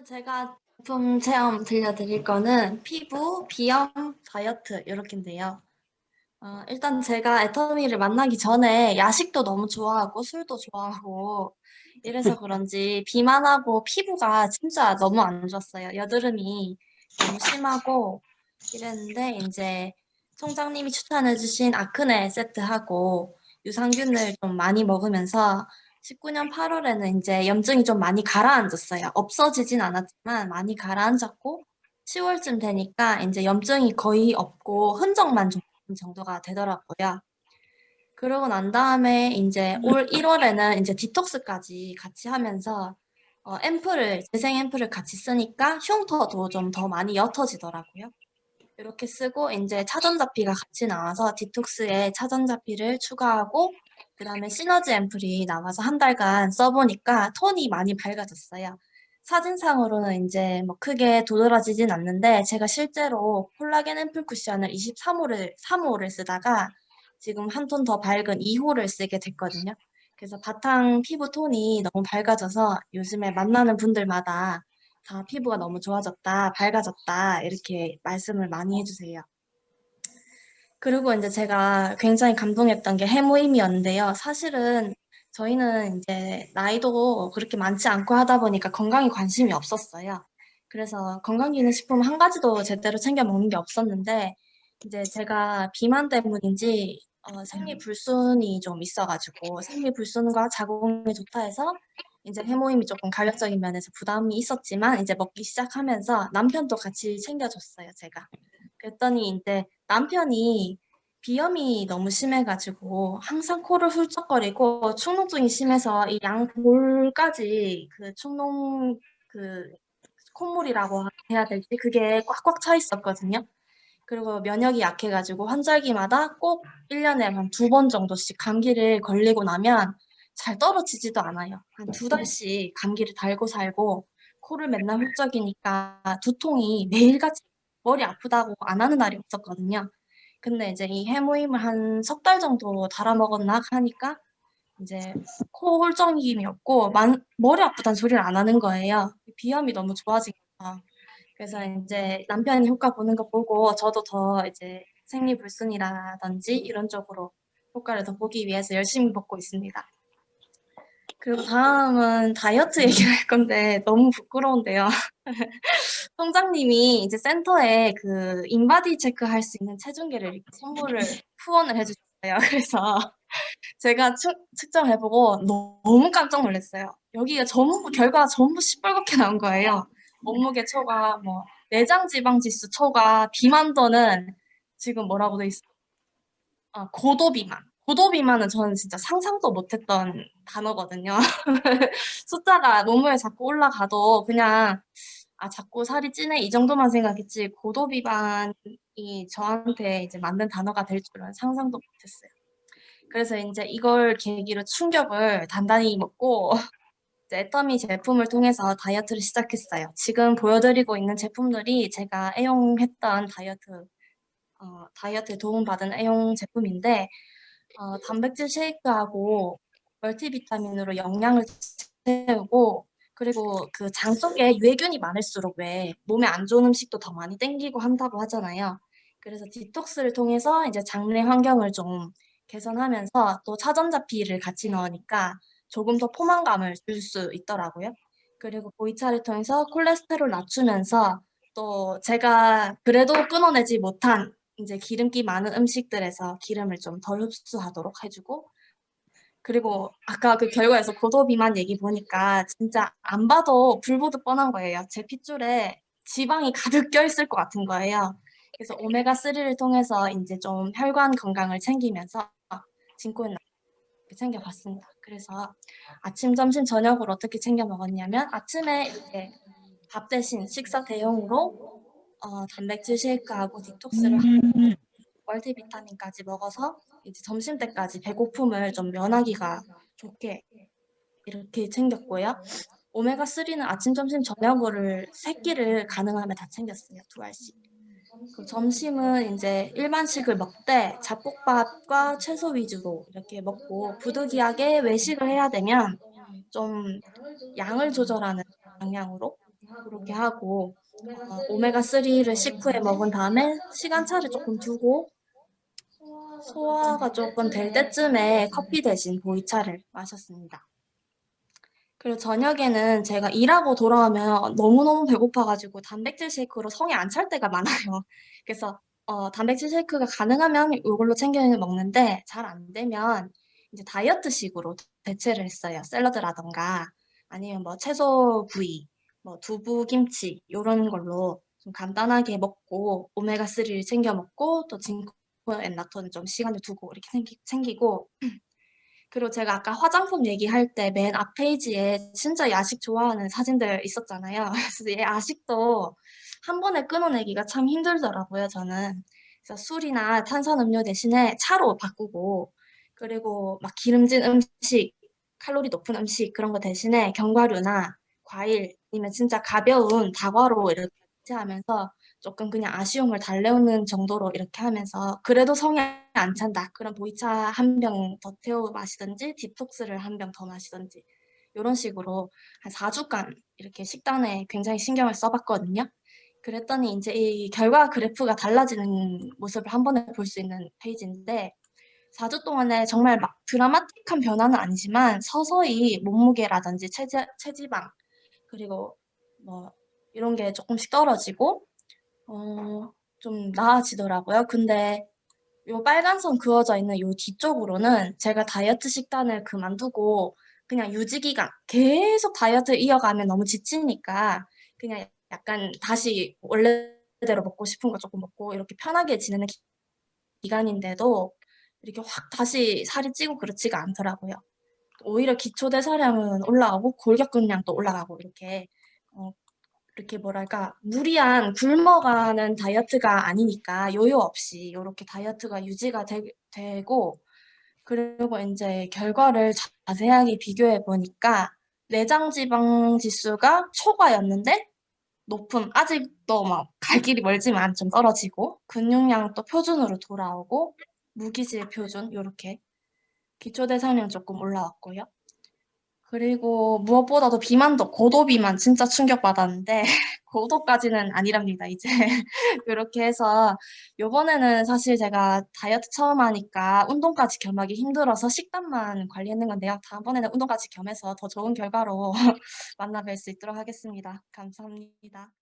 오늘 제가 제품 체험 들려드릴 거는 피부, 비염, 다이어트 이렇게인데요. 어, 일단 제가 애터미를 만나기 전에 야식도 너무 좋아하고 술도 좋아하고 이래서 그런지 비만하고 피부가 진짜 너무 안 좋았어요. 여드름이 너무 심하고 이랬는데 이제 총장님이 추천해주신 아크네 세트하고 유산균을 좀 많이 먹으면서 19년 8월에는 이제 염증이 좀 많이 가라앉았어요. 없어지진 않았지만 많이 가라앉았고 10월쯤 되니까 이제 염증이 거의 없고 흔적만 좀 정도가 되더라고요. 그러고 난 다음에 이제 올 1월에는 이제 디톡스까지 같이 하면서 어, 앰플을 재생 앰플을 같이 쓰니까 흉터도 좀 더 많이 옅어지더라고요. 이렇게 쓰고 이제 차전자피가 같이 나와서 디톡스에 차전자피를 추가하고 그 다음에 시너지 앰플이 나와서 한 달간 써보니까 톤이 많이 밝아졌어요. 사진상으로는 이제 뭐 크게 도드라지진 않는데 제가 실제로 콜라겐 앰플 쿠션을 23호를 3호를 쓰다가 지금 한 톤 더 밝은 2호를 쓰게 됐거든요. 그래서 바탕 피부 톤이 너무 밝아져서 요즘에 만나는 분들마다 다 피부가 너무 좋아졌다, 밝아졌다 이렇게 말씀을 많이 해주세요. 그리고 이제 제가 굉장히 감동했던 게 해모임이었는데요. 사실은 저희는 이제 나이도 그렇게 많지 않고 하다 보니까 건강에 관심이 없었어요. 그래서 건강기능식품 한 가지도 제대로 챙겨 먹는 게 없었는데 이제 제가 비만 때문인지 어, 생리 불순이 좀 있어가지고 생리 불순과 자궁이 좋다 해서 이제 해모임이 조금 가격적인 면에서 부담이 있었지만 이제 먹기 시작하면서 남편도 같이 챙겨줬어요, 제가. 그랬더니 이제 남편이 비염이 너무 심해가지고 항상 코를 훌쩍거리고 축농증이 심해서 이 양볼까지 그 축농 그 콧물이라고 해야 될지 그게 꽉꽉 차 있었거든요. 그리고 면역이 약해가지고 환절기마다 꼭 1년에 한 두 번 정도씩 감기를 걸리고 나면 잘 떨어지지도 않아요. 한 두 달씩 감기를 달고 살고 코를 맨날 훌쩍이니까 두통이 매일같이 머리 아프다고 안 하는 날이 없었거든요. 근데 이제 이 해모임을 한 석 달 정도 달아 먹었나 하니까 이제 코 홀정임이 없고 만, 머리 아프다는 소리를 안 하는 거예요. 비염이 너무 좋아진 거죠. 그래서 이제 남편이 효과 보는 거 보고 저도 더 이제 생리불순이라든지 이런 쪽으로 효과를 더 보기 위해서 열심히 먹고 있습니다. 그리고 다음은 다이어트 얘기를 할 건데 너무 부끄러운데요. 총장님이 이제 센터에 그 인바디 체크할 수 있는 체중계를 선물을 후원을 해주셨어요. 그래서 제가 측, 측정해보고 너무 깜짝 놀랐어요. 여기가 전부 결과가 전부 시뻘겋게 나온 거예요. 몸무게 초과, 뭐 내장 지방 지수 초과, 비만도는 지금 뭐라고 돼 있어? 아, 고도 비만. 고도 비만은 저는 진짜 상상도 못했던 단어거든요. 숫자가 몸무게 자꾸 올라가도 그냥 아 자꾸 살이 찌네 이 정도만 생각했지 고도 비만이 저한테 이제 맞는 단어가 될 줄은 상상도 못했어요. 그래서 이제 이걸 계기로 충격을 단단히 먹고 애터미 제품을 통해서 다이어트를 시작했어요. 지금 보여드리고 있는 제품들이 제가 애용했던 다이어트 어, 다이어트에 도움받은 애용 제품인데 어, 단백질 쉐이크하고 멀티비타민으로 영양을 채우고 그리고 그 장 속에 유해균이 많을수록 왜 몸에 안 좋은 음식도 더 많이 땡기고 한다고 하잖아요. 그래서 디톡스를 통해서 이제 장내 환경을 좀 개선하면서 또 차전자피를 같이 넣으니까 조금 더 포만감을 줄 수 있더라고요. 그리고 보이차를 통해서 콜레스테롤 낮추면서 또 제가 그래도 끊어내지 못한 이제 기름기 많은 음식들에서 기름을 좀 덜 흡수하도록 해주고 그리고 아까 그 결과에서 고도 비만 얘기 보니까 진짜 안 봐도 불보듯 뻔한 거예요. 제 핏줄에 지방이 가득 껴있을 것 같은 거예요. 그래서 오메가3를 통해서 이제 좀 혈관 건강을 챙기면서 진코인 챙겨봤습니다. 그래서 아침, 점심, 저녁으로 어떻게 챙겨 먹었냐면 아침에 이제 밥 대신 식사 대용으로 어, 단백질 쉐이크하고 디톡스를 하고 멀티비타민까지 먹어서 이제 점심 때까지 배고픔을 좀 면하기가 좋게 이렇게 챙겼고요. 오메가 3는 아침, 점심, 저녁을 세 끼를 가능하면 다 챙겼어요. 두 알씩. 그 점심은 이제 일반식을 먹되 잡곡밥과 채소 위주로 이렇게 먹고 부득이하게 외식을 해야 되면 좀 양을 조절하는 방향으로 그렇게 하고 어, 오메가3를 식후에 먹은 다음에 시간차를 조금 두고 소화가 조금 될 때쯤에 커피 대신 보이차를 마셨습니다. 그리고 저녁에는 제가 일하고 돌아오면 너무너무 배고파가지고 단백질 쉐이크로 성에 안찰 때가 많아요. 그래서 어, 단백질 쉐이크가 가능하면 이걸로 챙겨 먹는데 잘 안 되면 이제 다이어트식으로 대체를 했어요. 샐러드라던가 아니면 뭐 채소 구이, 뭐 두부, 김치 이런 걸로 좀 간단하게 먹고 오메가3를 챙겨 먹고 또 징크 앤 락토는 좀 시간을 두고 이렇게 챙기, 챙기고 그리고 제가 아까 화장품 얘기할 때 맨 앞 페이지에 진짜 야식 좋아하는 사진들 있었잖아요. 그래서 얘 야식도 한 번에 끊어내기가 참 힘들더라고요, 저는. 그래서 술이나 탄산음료 대신에 차로 바꾸고 그리고 막 기름진 음식, 칼로리 높은 음식 그런 거 대신에 견과류나 과일 아니면 진짜 가벼운 다과로 이렇게 하면서 조금 그냥 아쉬움을 달래오는 정도로 이렇게 하면서 그래도 성에 안 찬다. 그럼 보이차 한 병 더 태워 마시든지 디톡스를 한 병 더 마시든지 이런 식으로 한 4주간 이렇게 식단에 굉장히 신경을 써봤거든요. 그랬더니 이제 이 결과 그래프가 달라지는 모습을 한 번에 볼 수 있는 페이지인데 4주 동안에 정말 막 드라마틱한 변화는 아니지만 서서히 몸무게라든지 체지, 체지방 그리고 뭐 이런 게 조금씩 떨어지고 어, 좀 나아지더라고요. 근데 요 빨간 선 그어져 있는 요 뒤쪽으로는 제가 다이어트 식단을 그만두고 그냥 유지 기간 계속 다이어트 이어가면 너무 지치니까 그냥 약간 다시 원래대로 먹고 싶은 거 조금 먹고 이렇게 편하게 지내는 기- 기간인데도 이렇게 확 다시 살이 찌고 그렇지가 않더라고요. 오히려 기초 대사량은 올라가고 골격근량도 올라가고 이렇게 어, 이렇게 뭐랄까 무리한 굶어가는 다이어트가 아니니까 요요 없이 이렇게 다이어트가 유지가 되, 되고 그리고 이제 결과를 자세하게 비교해 보니까 내장 지방 지수가 초과였는데 높음 아직도 막 갈 길이 멀지만 좀 떨어지고 근육량도 표준으로 돌아오고 무기질 표준 요렇게 기초 대사량 조금 올라왔고요. 그리고 무엇보다도 비만도 고도 비만 진짜 충격받았는데 고도까지는 아니랍니다 이제. 그렇게 해서 요번에는 사실 제가 다이어트 처음 하니까 운동까지 겸하기 힘들어서 식단만 관리했는 건데요. 다음번에는 운동까지 겸해서 더 좋은 결과로 만나 뵐 수 있도록 하겠습니다. 감사합니다